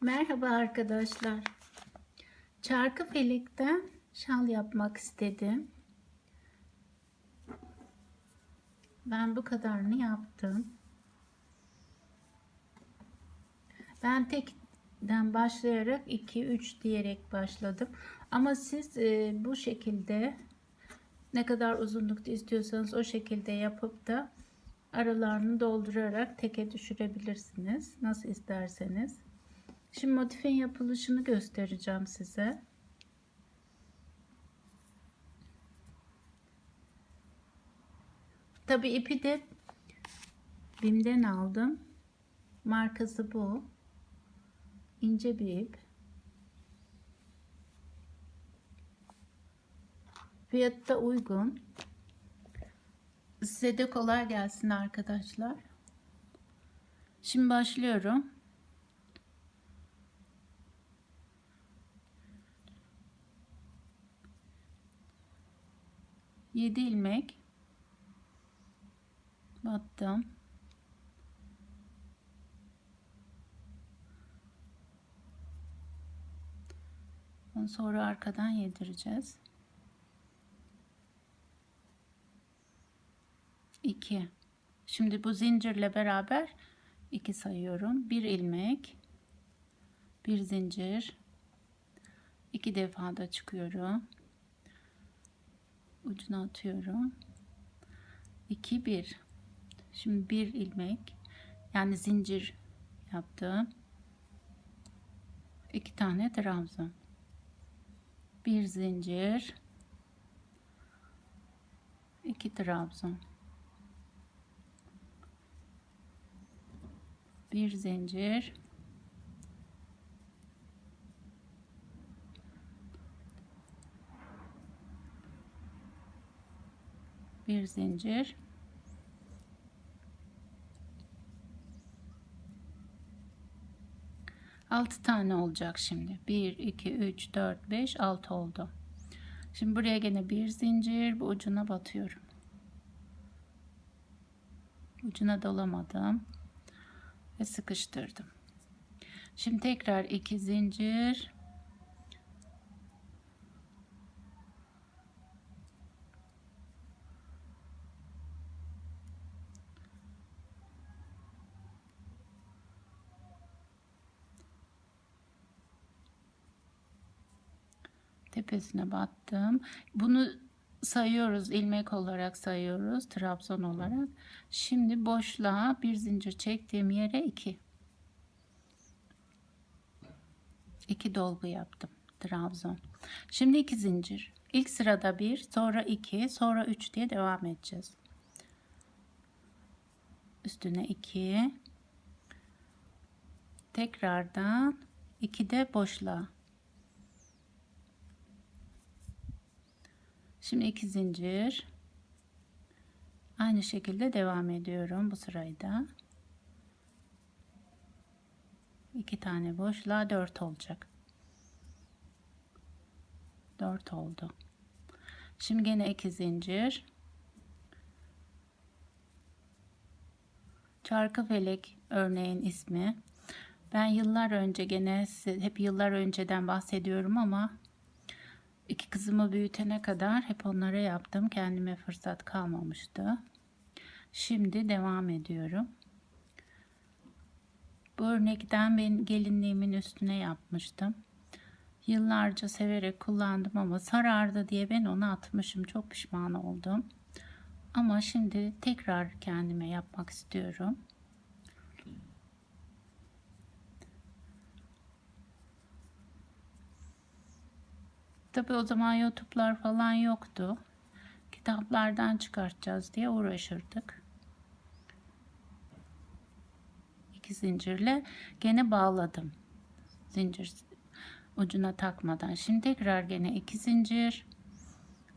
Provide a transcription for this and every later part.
Merhaba arkadaşlar. Çarkı felekten şal yapmak istedim. Ben bu kadarını yaptım. Ben tekten başlayarak 2 3 diyerek başladım. Ama siz e, bu şekilde ne kadar uzunlukta istiyorsanız o şekilde yapıp da aralarını doldurarak teke düşürebilirsiniz. Nasıl isterseniz. Şimdi motifin yapılışını göstereceğim size. Tabi ipi de Bim'den aldım. Markası bu. İnce bir ip. Fiyatı da uygun. Size de kolay gelsin arkadaşlar. Şimdi başlıyorum. Yedi ilmek. Battım. Sonra arkadan yedireceğiz. 2 şimdi bu zincirle beraber 2 sayıyorum. Bir ilmek bir zincir. İki defa da çıkıyorum ucuna atıyorum. 2 1 şimdi bir ilmek yani zincir yaptım. İki tane trabzan. Bir zincir. İki trabzan. Bir zincir bir zincir. Altı tane olacak şimdi. 1 2 3 4 5 6 oldu. Şimdi buraya gene bir zincir. Bu ucuna batıyorum. Ucuna dolamadım ve sıkıştırdım. Şimdi tekrar iki zincir tepesine battım. Bunu sayıyoruz ilmek olarak sayıyoruz trabzan olarak. Şimdi boşluğa bir zincir çektiğim yere 2 2 dolgu yaptım trabzan şimdi 2 zincir. İlk sırada 1 sonra 2 sonra 3 diye devam edeceğiz. Üstüne 2 tekrardan 2 de boşluğa Şimdi iki zincir. Aynı şekilde devam ediyorum bu sırayı da. İki tane boşluğa dört olacak. Dört oldu. Şimdi gene iki zincir. Çarkı felek örneğin ismi. Ben yıllar önce gene hep yıllar önceden bahsediyorum ama İki kızımı büyütene kadar hep onlara yaptım. Kendime fırsat kalmamıştı. Şimdi devam ediyorum. Bu örnekten ben gelinliğimin üstüne yapmıştım. Yıllarca severek kullandım ama sarardı diye ben onu atmışım. Çok pişman oldum. Ama şimdi tekrar kendime yapmak istiyorum. Tabi o zaman YouTube'lar falan yoktu. Kitaplardan çıkartacağız diye uğraşırdık. İki zincirle gene bağladım. Zincir ucuna takmadan. Şimdi tekrar gene iki zincir.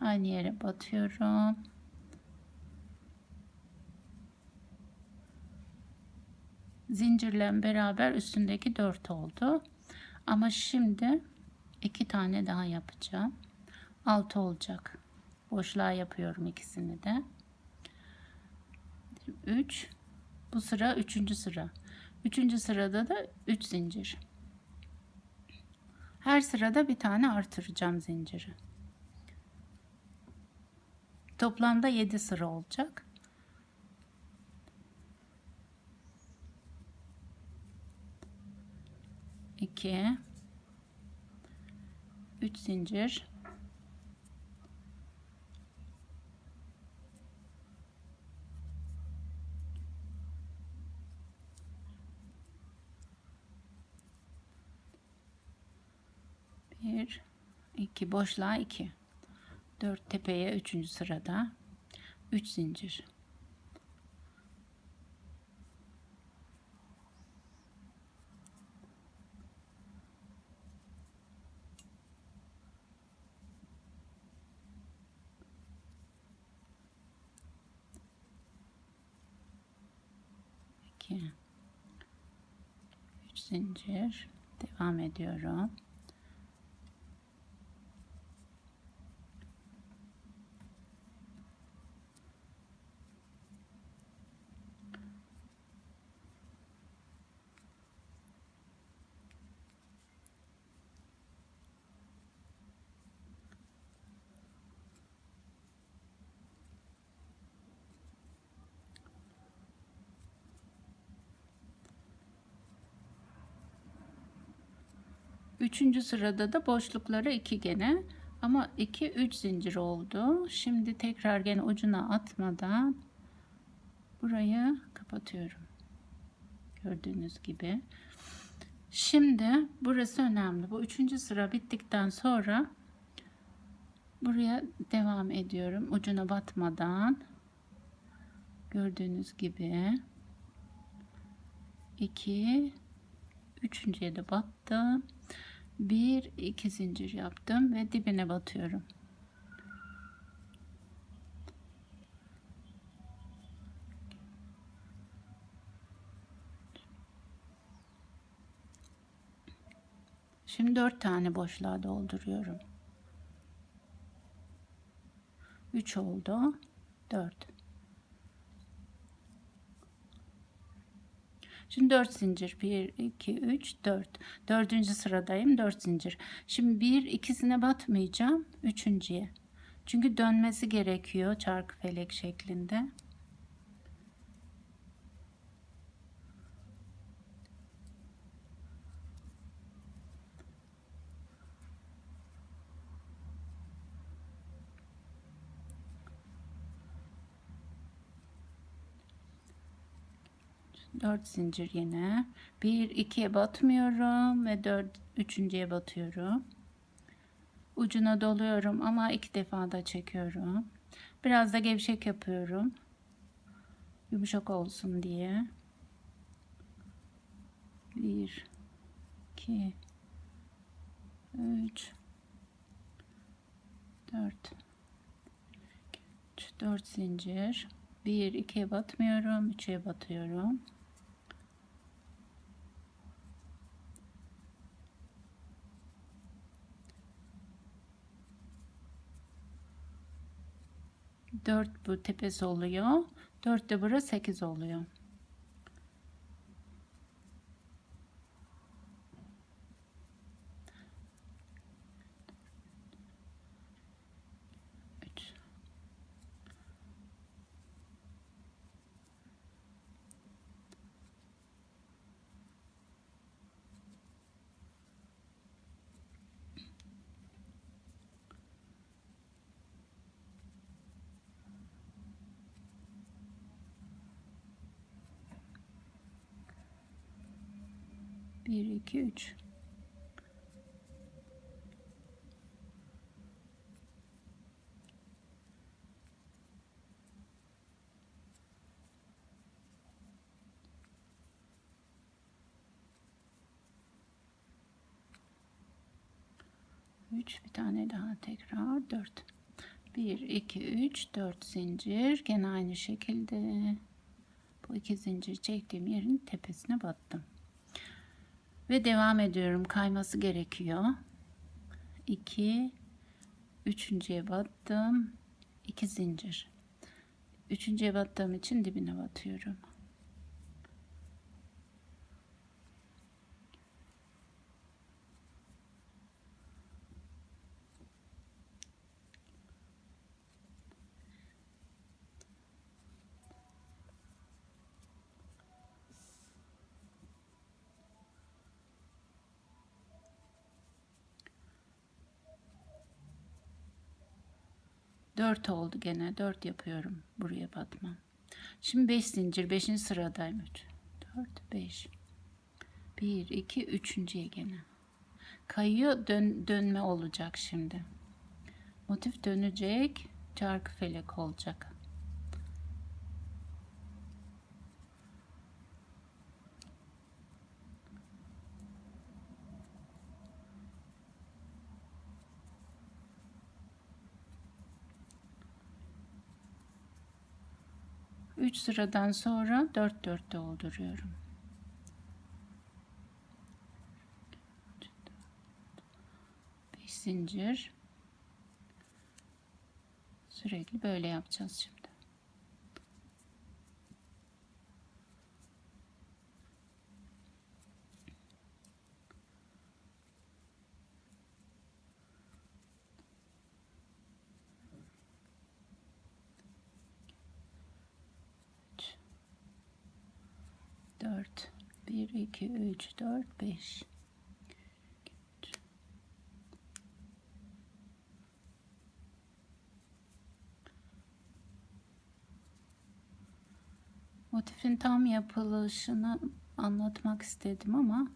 Aynı yere batıyorum. Zincirle beraber üstündeki dört oldu. Ama şimdi iki tane daha yapacağım. 6 olacak. Boşluğa yapıyorum ikisini de. 3 bu sıra üçüncü sıra. Üçüncü sırada da 3 zincir. Her sırada bir tane artıracağım zinciri. Toplamda 7 sıra olacak. İki, üç zincir, bir, iki boşluğa iki, dört tepeye üçüncü sırada. Üç zincir. iki, üç zincir devam ediyorum. Üçüncü sırada da boşluklara iki gene ama iki üç zincir oldu. Şimdi tekrar gene ucuna atmadan burayı kapatıyorum. Gördüğünüz gibi. Şimdi burası önemli. Bu üçüncü sıra bittikten sonra buraya devam ediyorum. Ucuna batmadan gördüğünüz gibi 2 üçüncüye de battım bir iki zincir yaptım ve dibine batıyorum Şimdi dört tane boşluğa dolduruyorum. 3 oldu. 4. Şimdi 4 zincir. 1, 2, 3, 4. Dördüncü sıradayım. 4 zincir. Şimdi bir ikisine batmayacağım. Üçüncüye. Çünkü dönmesi gerekiyor çarkı felek şeklinde. Dört zincir yine. Bir ikiye batmıyorum ve dört üçüncüye batıyorum. Ucuna doluyorum ama iki defa da çekiyorum. Biraz da gevşek yapıyorum. Yumuşak olsun diye. Bir, iki, üç, dört, üç, dört zincir. Bir, ikiye batmıyorum. Üçe batıyorum. Dört bu tepesi oluyor. Dört de burası sekiz oluyor. 1 2 3 3 bir tane daha tekrar. 4 1 2 3 4 zincir. Gene aynı şekilde. Bu iki zincir çektiğim yerin tepesine battım. Ve devam ediyorum. Kayması gerekiyor. 2 üçüncüye battım. 2 zincir. Üçüncüye battığım için dibine batıyorum. 4 oldu gene. 4 yapıyorum buraya batmam. Şimdi 5 zincir. 5. sıradayım. 3, 4, 5. 1, 2, 3. gene. Kayıyor dön, dönme olacak şimdi. Motif dönecek. Çarkı felek olacak. Üç sıradan sonra dört dört dolduruyorum. Beş zincir. Sürekli böyle yapacağız şimdi. 4 1 2 3 4 5 Motifin tam yapılışını anlatmak istedim ama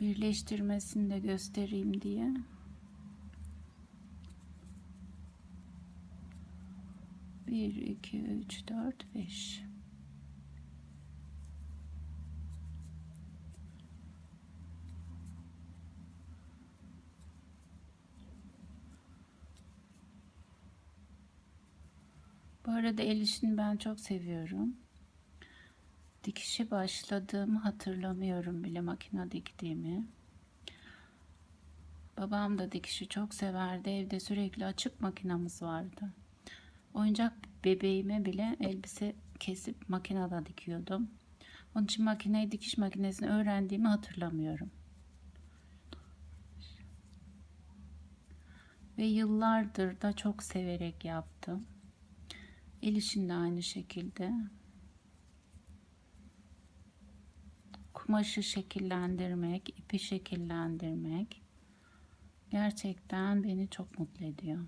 birleştirmesini de göstereyim diye. Bir, iki, üç, dört, beş. Bu arada el işini ben çok seviyorum. Dikişe başladığımı hatırlamıyorum bile makine diktiğimi. Babam da dikişi çok severdi. Evde sürekli açık makinamız vardı. Oyuncak bebeğime bile elbise kesip makinede dikiyordum. Onun için makineyi dikiş makinesini öğrendiğimi hatırlamıyorum. Ve yıllardır da çok severek yaptım. El işini de aynı şekilde. Kumaşı şekillendirmek, ipi şekillendirmek gerçekten beni çok mutlu ediyor.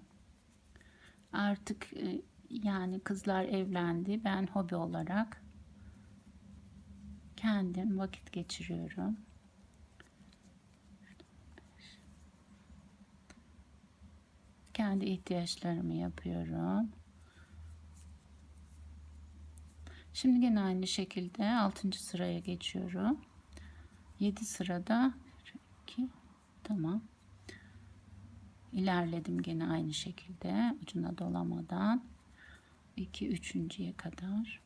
Artık e, yani kızlar evlendi. Ben hobi olarak kendim vakit geçiriyorum. Kendi ihtiyaçlarımı yapıyorum. Şimdi yine aynı şekilde 6. sıraya geçiyorum. 7 sırada 2 tamam. İlerledim gene aynı şekilde ucuna dolamadan 2 üçüncüye kadar.